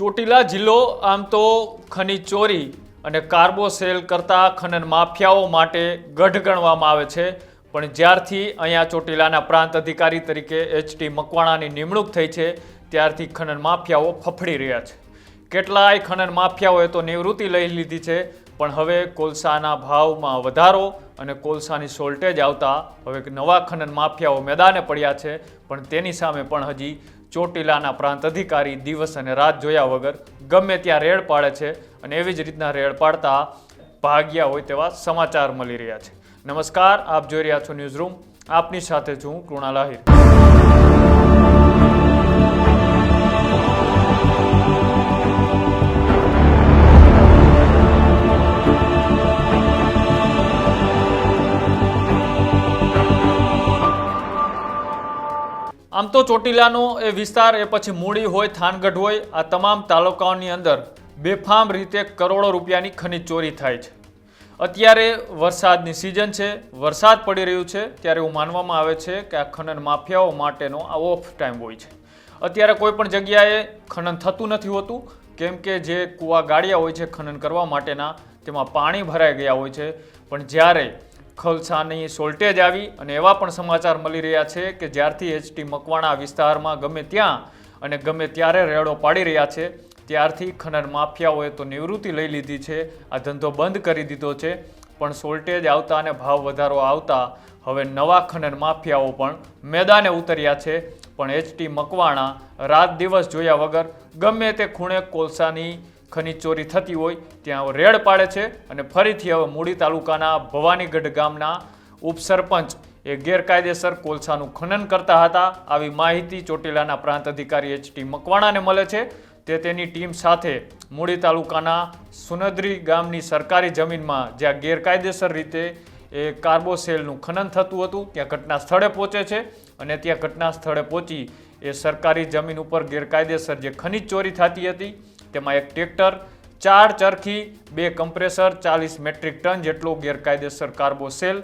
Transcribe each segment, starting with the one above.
ચોટીલા જિલ્લો, આમ તો ખનીજ ચોરી અને કાર્બો સેલ કરતા ખનન માફિયાઓ માટે ગઢ ગણવામાં આવે છે. પણ જ્યારથી અહીંયા ચોટીલાના પ્રાંત અધિકારી તરીકે એચટી મકવાણાની નિમણૂક થઈ છે, ત્યારથી ખનન માફિયાઓ ફફડી રહ્યા છે. કેટલાય ખનન માફિયાઓએ તો નિવૃત્તિ લઈ લીધી છે પણ હવે કોલસાના ભાવમાં વધારો અને કોલસાની શોર્ટેજ આવતા હવે નવા ખનન માફિયાઓ મેદાને પડ્યા છે. પણ તેની સામે પણ હજી ચોટીલાના પ્રાંત અધિકારી દિવસ અને રાત જોયા વગર ગમે ત્યાં રેડ પાડે છે અને એવી જ રીતના રેડ પાડતા ભાગ્યા હોય તેવા સમાચાર મળી રહ્યા છે. નમસ્કાર, આપ જોઈ રહ્યા છો ન્યૂઝ રૂમ. આપની સાથે છું કૃણાલ આહિર. આમ તો ચોટીલાનો એ વિસ્તાર એ પછી મૂળી હોય, થાનગઢ હોય, આ તમામ તાલુકાઓની અંદર બેફામ રીતે કરોડો રૂપિયાની ખનીજ ચોરી થાય છે. અત્યારે વરસાદની સિઝન છે, વરસાદ પડી રહ્યું છે, ત્યારે એવું માનવામાં આવે છે કે આ ખનન માફિયાઓ માટેનો આ ઓફ ટાઈમ હોય છે. અત્યારે કોઈ પણ જગ્યાએ ખનન થતું નથી હોતું, કેમ કે જે કૂવા ગાડિયા હોય છે ખનન કરવા માટેના, તેમાં પાણી ભરાઈ ગયા હોય છે. પણ જ્યારે ખલસાની શોર્ટેજ આવી અને એવા પણ સમાચાર મળી રહ્યા છે કે જ્યારથી એચટી મકવાણા વિસ્તારમાં ગમે ત્યાં અને ગમે ત્યારે રેડો પાડી રહ્યા છે, ત્યારથી ખનન માફિયાઓએ તો નિવૃત્તિ લઈ લીધી છે, આ ધંધો બંધ કરી દીધો છે, પણ શોર્ટેજ આવતા અને ભાવ વધારો આવતા હવે નવા ખનન માફિયાઓ પણ મેદાને ઉતર્યા છે, પણ એચટી મકવાણા રાત દિવસ જોયા વગર ગમે તે ખૂણે કોલસાની ખનીજ ચોરી થતી હોય, ત્યાં રેડ પાડે છે અને ફરીથી હવે મૂડી તાલુકાના ભવાનીગઢ ગામના ઉપસરપંચ એ ગેરકાયદેસર કોલસાનું ખનન કરતા હતા. આવી માહિતી ચોટીલાના પ્રાંત અધિકારી એચટી મકવાણાને મળે છે. તે તેની ટીમ સાથે મૂડી તાલુકાના સુનદરી ગામની સરકારી જમીનમાં જ્યાં ગેરકાયદેસર રીતે એ કાર્બોસેલનું ખનન થતું હતું, ત્યાં ઘટના સ્થળે પહોંચે છે અને ત્યાં ઘટના સ્થળે પહોંચી એ સરકારી જમીન ઉપર ગેરકાયદેસર જે ખનીજ ચોરી થતી હતી તેમાં એક ટ્રેક્ટર, ચાર ચરખી, બે કમ્પ્રેસર, ચાલીસ મેટ્રિક ટન જેટલો ગેરકાયદેસર કાર્બોસેલ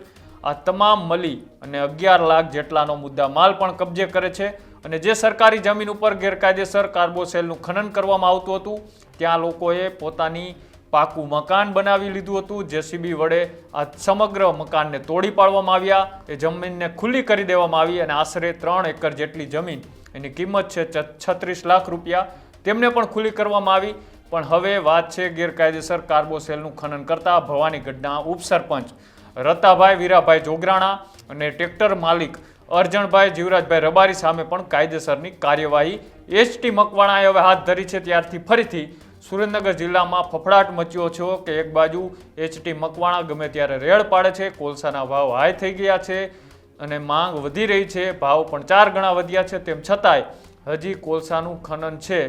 આ તમામ મળી અને અગિયાર લાખ જેટલાનો મુદ્દા માલ પણ કબજે કરે છે અને જે સરકારી જમીન ઉપર ગેરકાયદેસર કાર્બોસેલનું ખનન કરવામાં આવતું હતું, ત્યાં લોકોએ પોતાની પાકું મકાન બનાવી લીધું હતું, જેસીબી વડે આ સમગ્ર મકાનને તોડી પાડવામાં આવ્યા, એ જમીનને ખુલ્લી કરી દેવામાં આવી અને આશરે ત્રણ એકર જેટલી જમીન એની કિંમત છે છત્રીસ લાખ રૂપિયા. તેમને પણ ખુલ્લી કરવામાં આવી. પણ હવે વાત છે ગેરકાયદેસર કાર્બોસેલનું ખનન કરતા ભવાની ગઢના ઉપસરપંચ રતાભાઈ વીરાભાઈ જોગરાણા અને ટ્રેક્ટર માલિક અર્જણભાઈ જીવરાજભાઈ રબારી સામે પણ કાયદેસરની કાર્યવાહી એચટી મકવાણાએ હવે હાથ ધરી છે. ત્યારથી ફરીથી સુરેન્દ્રનગર જિલ્લામાં ફફડાટ મચ્યો છે કે એક બાજુ એચટી મકવાણા ગમે ત્યારે રેડ પાડે છે. કોલસાના ભાવ હાઈ થઈ ગયા છે અને માંગ વધી રહી છે. ભાવ પણ ચાર ગણા વધ્યા છે. તેમ છતાંય હજી કોલસાનું ખનન છે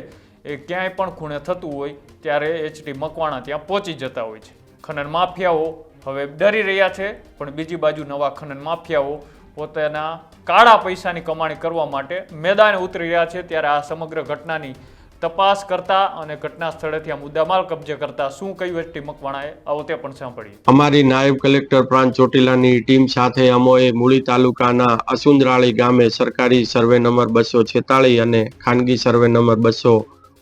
એ ક્યાંય પણ ખૂણે થતું હોય ત્યારે એચડી મકવાણા ત્યાં પહોંચી જતા હોય છે. ખનન માફિયાઓ હવે ડરી રહ્યા છે, પણ બીજી બાજુ નવા ખનન માફિયાઓ પોતાના કાળા પૈસાની કમાણી કરવા માટે મેદાને ઉતરી રહ્યા છે. ત્યારે આ સમગ્ર ઘટનાની તપાસ કરતા અને ઘટના સ્થળેથી આ મુદ્દામાલ કબજે કરતા શું કહ્યું એચટી મકવાણાએ, આવો તે પણ સાંભળીએ. અમારી નાયબ કલેક્ટર પ્રાંત ચોટીલાની ટીમ સાથે અમોએ મૂળી તાલુકાના અસુંદરાળી ગામે સરકારી સર્વે નંબર બસો છેતાળીસ અને ખાનગી સર્વે નંબર બસો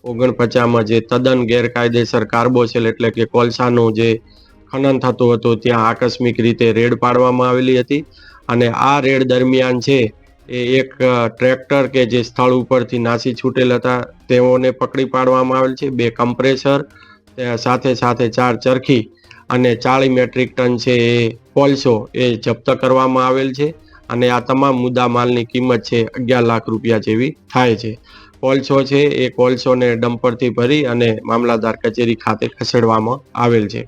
ઓગણપચાસમાં જે તદ્દન ગેરકાયદેસર કાર્બોસેલ એટલે કે કોલસાનું જે ખનન થતું હતું, ત્યાં આકસ્મિક રીતે રેડ પાડવામાં આવેલી હતી. અને આ રેડ દરમિયાન છે એ એક ટ્રેક્ટર કે જે સ્થળ ઉપરથી નાસી છૂટેલ હતા, તેઓને પકડી પાડવામાં આવેલ છે. બે કમ્પ્રેસર સાથે સાથે ચાર ચરખી અને ચાળી મેટ્રિક ટન છે એ કોલસો એ જપ્ત કરવામાં આવેલ છે. અને આ તમામ મુદ્દા માલની કિંમત છે અગિયાર લાખ રૂપિયા જેવી થાય છે. કોલસો છે, એ કોલસોને ડમ્પરથી ભરી અને મામલાદાર કચેરી ખાતે ખસેડવામાં આવેલ છે.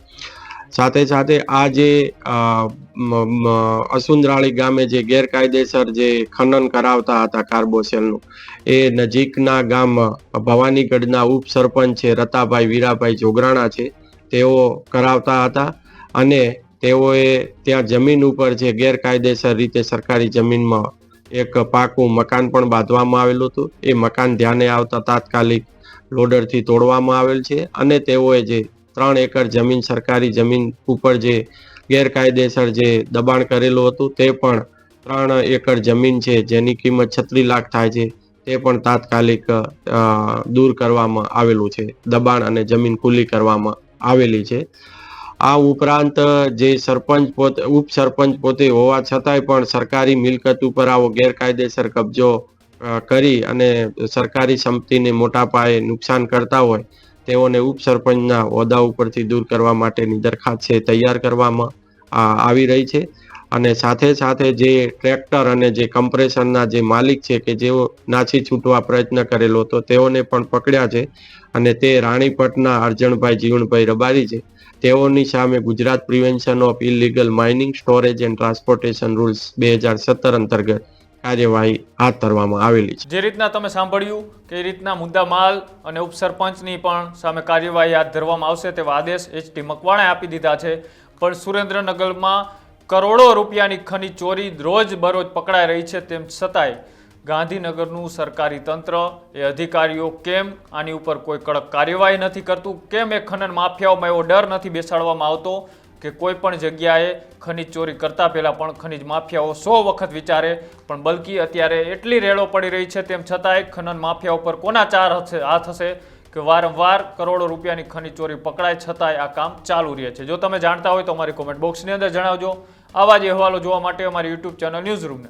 સાથે સાથે આ જે અસુંદરાળી ગામે જે ગેરકાયદેસર જે ખનન કરાવતા હતા કાર્બોસેલનું એ નજીકના ગામ ભવાનીગઢના ઉપસરપંચ છે રતાભાઈ વીરાભાઈ જોગરાણા છે, તેઓ કરાવતા હતા અને તેઓએ ત્યાં જમીન ઉપર જે ગેરકાયદેસર રીતે સરકારી જમીનમાં એક પાકું મકાન પણ બાંધવામાં આવેલું હતું. એ મકાન ધ્યાને આવતા તાત્કાલિક લોડરથી તોડવામાં આવેલ છે અને તેઓએ જે ત્રણ એકર જમીન, સરકારી જમીન ઉપર જે ગેરકાયદેસર જે દબાણ કરેલું હતું તે પણ ત્રણ એકર જમીન છે જેની કિંમત છત્રીસ લાખ થાય છે તે પણ તાત્કાલિક દૂર કરવામાં આવેલું છે. દબાણ અને જમીન ખુલ્લી કરવામાં આવેલી છે. આ ઉપરાંત જે સરપંચ પોતે ઉપસરપંચ પોતે હોવા છતાંય પણ સરકારી મિલકત ઉપર આવો ગેરકાયદેસર કબજો કરી અને સરકારી સંપત્તિને મોટા પાયે નુકસાન કરતા હોય, તેઓને ઉપસરપંચના હોદ્દા ઉપરથી દૂર કરવા માટેની દરખાસ્ત છે તૈયાર કરવામાં આવી રહી છે. અને સાથે સાથે જે ટ્રેક્ટર અને જે કમ્પ્રેસરના જે માલિક છે કે જેઓ નાસી છૂટવા પ્રયત્ન કરેલો હતો તેઓને પણ પકડ્યા છે અને તે રાણીપટના અરજણભાઈ જીવણભાઈ રબારી છે. તેઓની સામે Gujarat prevention of illegal mining, storage and transportation rules બે હજાર સત્તર અંતર્ગત કાર્યવાહી હાથ ધરવામાં આવેલી છે. જે રીતના તમે સાંભળ્યું કે રીતના મુદ્દા માલ અને ઉપસરપંચની પણ સામે કાર્યવાહી હાથ ધરવામાં આવશે તેવા આદેશ એચટી મકવાણાએ આપી દીધા છે. પણ સુરેન્દ્રનગરમાં કરોડો રૂપિયાની ખની ચોરી રોજ બરોજ પકડાઈ રહી છે તેમ છતાંય ગાંધીનગરનું સરકારી તંત્ર, એ અધિકારીઓ કેમ આની ઉપર કોઈ કડક કાર્યવાહી નથી કરતું? કેમ એ ખનન માફિયાઓમાં એવો ડર નથી બેસાડવામાં આવતો કે કોઈ પણ જગ્યાએ ખનીજ ચોરી કરતા પહેલાં પણ ખનીજ માફિયાઓ સો વખત વિચારે, પણ બલકી અત્યારે એટલી રેડો પડી રહી છે તેમ છતાંય ખનન માફિયા ઉપર કોના ચાર હાથ હશે કે વારંવાર કરોડો રૂપિયાની ખનીજ ચોરી પકડાય છતાંય આ કામ ચાલુ રહે છે? જો તમે જાણતા હોય તો અમારી કોમેન્ટ બોક્સની અંદર જણાવજો. આવા જ અહેવાલો જોવા માટે અમારી યુટ્યુબ ચેનલ ન્યૂઝ રૂમને